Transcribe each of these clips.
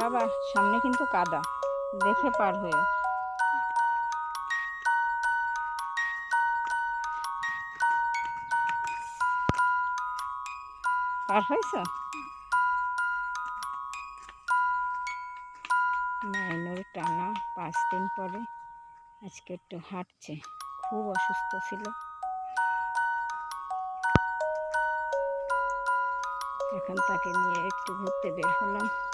বাবা, সামনে কিন্তু কাদা। দেখে পার হয়ে। পার হয়েছ? মাইনুর টানা পাঁচ দিন পরে আজকে একটু হাঁটছে। খুব অসুস্থ ছিল। এখন তাকে নিয়ে একটু ঘুরতে বের হলাম।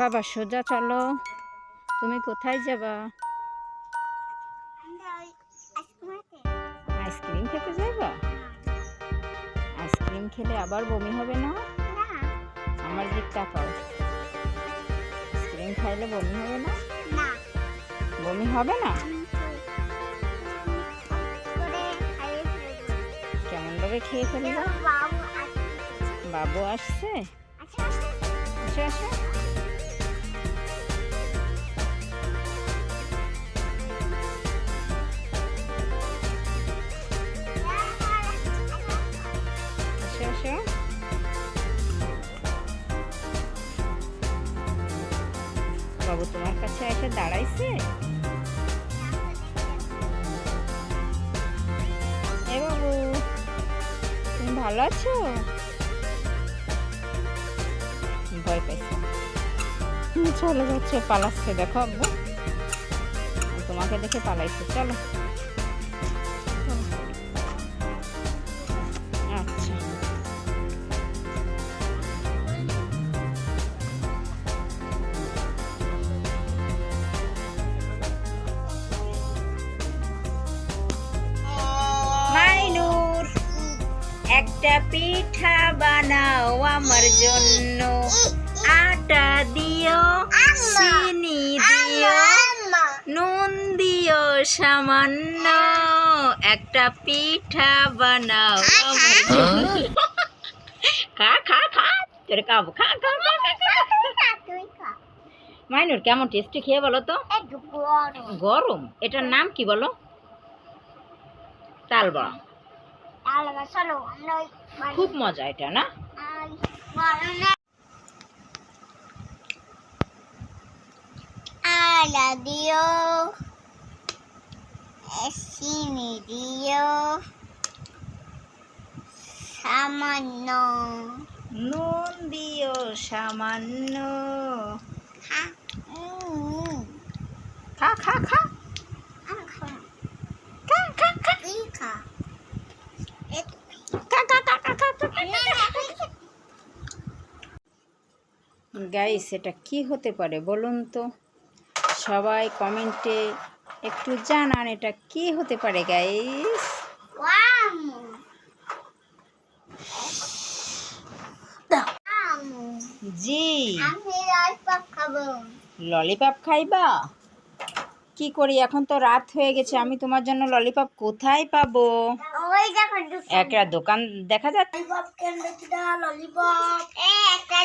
বাবা সোজা চলো। তুমি কোথায় যাবা? আইসক্রিম খেতে যাবা আইসক্রিম খেলে আবার বমি হবে না? আমার দিক তাকাও আইসক্রিম খাইলে বমি হবে না? বমি হবে না? কেমন ভাবে খেয়ে ফেলব বাবু আসছে। আসো। আসো। বাবু, তোমার কাছে এসে দাঁড়াইছে? এ বাবু, তুমি ভালো আছো? ভয় পাইছে। চলে যাচ্ছে পালাচ্ছে, দেখো আব্বু। তোমাকে দেখে পালাইছে, চলো। একটা পিঠা বানাও আমার জন্য। আটা দিও চিনি দিও নুন দিও সামান্য। একটা পিঠা বানাও আমার জন্য। খা খা খা তোরে খাব। খা খা। মাইনুর কেমন টেস্টি খেয়ে বলো তো? গরম? এটার নাম কি বলো? তাল বড়া। খুব মজা এটা না? দিও সামান্য। নুন দিও সামান্য। খা খা খা খা আম খা খা খা খা তুই খা এ- খা খা খা খা খা খা না, না, তুই খা। গাইস এটা কি হতে পারে বলুন তো? সবাই কমেন্টে একটু জানান এটা কি হতে পারে গাইস জি। ললিপপ খাইবা? কি করি? এখন তো রাত হয়ে গেছে, আমি তোমার জন্য ললিপপ কোথায় পাবো? ওই দেখো একটা দোকান দেখা যাচ্ছে ললিপপ ললিপপ। এ একটা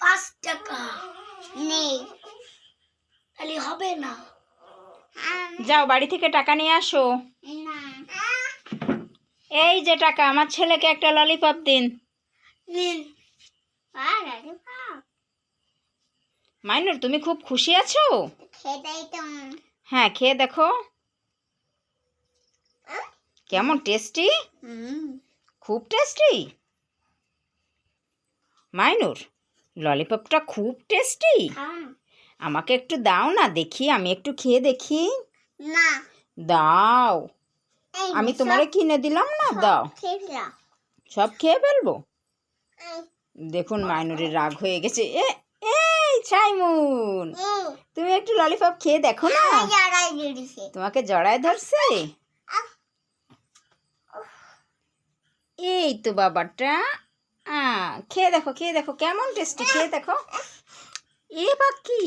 পাঁচ টাকা। নেই তাহলে হবে না। যাও বাড়ি থেকে টাকা নিয়ে আসো। না। এই যে টাকা আমার ছেলেকে একটা ললিপপ দিন। নিন। মাইনুর তুমি খুব খুশি আছো? হ্যাঁ খেয়ে দেখো। কেমন টেস্টি খুব টেস্টি মাইনুর ললিপপটা খুব টেস্টি হ্যাঁ। আমাকে একটু দাও না দেখি আমি একটু খেয়ে দেখি। না। দাও। আমি তোমারে কিনে দিলাম না দাও। সব খেয়ে ফেলব? দেখুন মাইনুরের রাগ হয়ে গেছে। এ এই ছাইমুন! তুমি একটু ললিপপ খেয়ে দেখো না। তোমাকে জড়ায় ধরছে? এই তো বাবাটা। খেয়ে দেখো খেয়ে দেখো, কেমন টেস্টি খেয়ে দেখো। এ বা কি?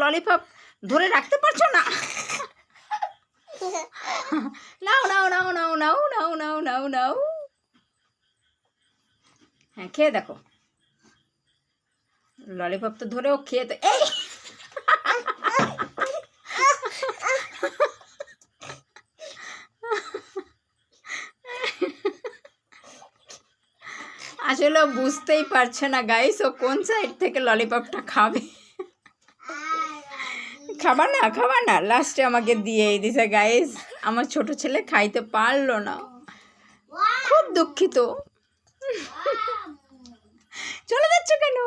ললিপপ ধরে রাখতে পারছ না? নাও নাও নাও নাও নাও নাও নাও নাও নাও। হ্যাঁ খেয়ে দেখো। ললিপপ তো ধরেও খেয়ে তো এই! আসলে বুঝতেই পারছে না গাইস ও কোন সাইড থেকে ললিপপটা খাবে? খাবা না খাবা না লাস্টে আমাকে দিয়েই দিছে গাইস আমার ছোট ছেলে খাইতে পারল না। খুব দুঃখিত। চলে যাচ্ছে কেন?